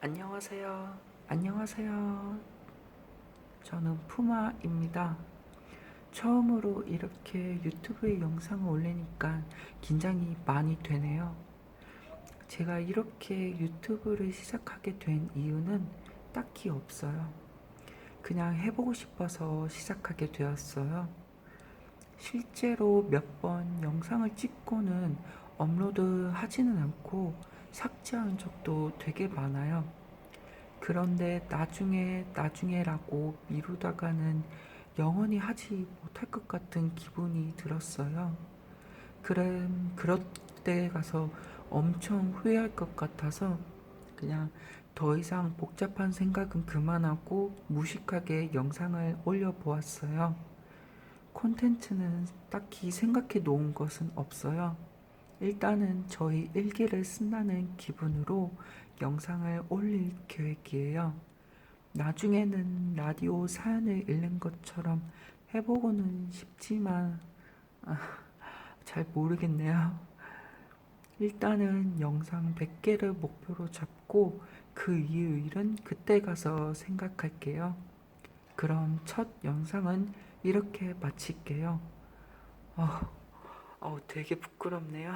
안녕하세요. 안녕하세요. 저는 푸마입니다. 처음으로 이렇게 유튜브에 영상을 올리니까 긴장이 많이 되네요. 제가 이렇게 유튜브를 시작하게 된 이유는 딱히 없어요. 그냥 해보고 싶어서 시작하게 되었어요. 실제로 몇 번 영상을 찍고는 업로드 하지는 않고 삭제한 적도 되게 많아요. 그런데 나중에, 나중에라고 미루다가는 영원히 하지 못할 것 같은 기분이 들었어요. 그래, 그럴 때 가서 엄청 후회할 것 같아서 그냥 더 이상 복잡한 생각은 그만하고 무식하게 영상을 올려보았어요. 콘텐츠는 딱히 생각해 놓은 것은 없어요. 일단은 저희 일기를 쓴다는 기분으로 영상을 올릴 계획이에요. 나중에는 라디오 사연을 읽는 것처럼 해보고는 싶지만 아, 잘 모르겠네요. 일단은 영상 100개를 목표로 잡고 그 이후 일은 그때 가서 생각할게요. 그럼 첫 영상은 이렇게 마칠게요. 어, 어, 되게 부끄럽네요.